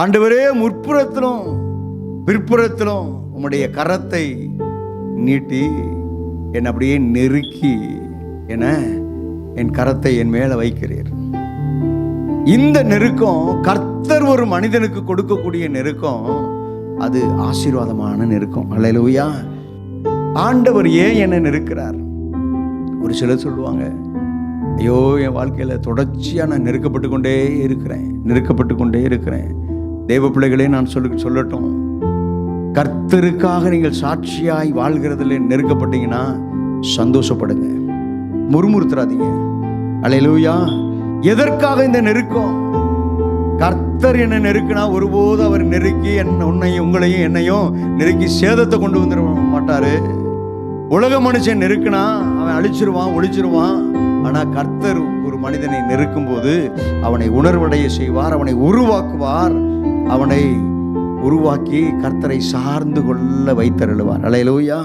ஆண்டவரே முற்புறத்திலும் பிற்புறத்திலும் உம்முடைய கரத்தை நீட்டி என்னை அப்படியே நெருக்கி என என் கரத்தை என் மேல வைக்கிறீர். இந்த நெருக்கம் கர்த்தர் ஒரு மனிதனுக்கு கொடுக்கக்கூடிய நெருக்கம். அது ஆசீர்வாதமான நெருக்கம். அல்லையா ஆண்டவர் ஏன் என்னை நெருக்கிறார்? ஒரு சிலர் சொல்லுவாங்க ஐயோ என் வாழ்க்கையில் தொடர்ச்சியாக நான் நெருக்கப்பட்டு கொண்டே இருக்கிறேன் நெருக்கப்பட்டு கொண்டே இருக்கிறேன். தேவ பிள்ளைகளே நான் சொல்லு சொல்லட்டும். கர்த்தருக்காக நீங்கள் சாட்சியாய் வாழ்கிறதுல நெருக்கப்பட்டீங்கன்னா சந்தோஷப்படுங்க. முறுமுறுத்துறாதீங்க. அலையலூயா. எதற்காக இந்த நெருக்கம்? கர்த்தர் என்ன நெருக்கினா ஒருபோது அவர் நெருக்கி என் உன்னையும் உங்களையும் என்னையும் நெருக்கி சேதத்தை கொண்டு வந்துட மாட்டாரு. உலக மனுஷன் நெருக்கினா அவன் அழிச்சிருவான் ஒழிச்சிருவான். ஆனால் கர்த்தர் ஒரு மனிதனை நெருக்கும் போது அவனை உணர்வடைய செய்வார் அவனை உருவாக்குவார். அவனை உருவாக்கி கர்த்தரை சார்ந்து கொள்ள வைத்தருளுவார். அலையலூயா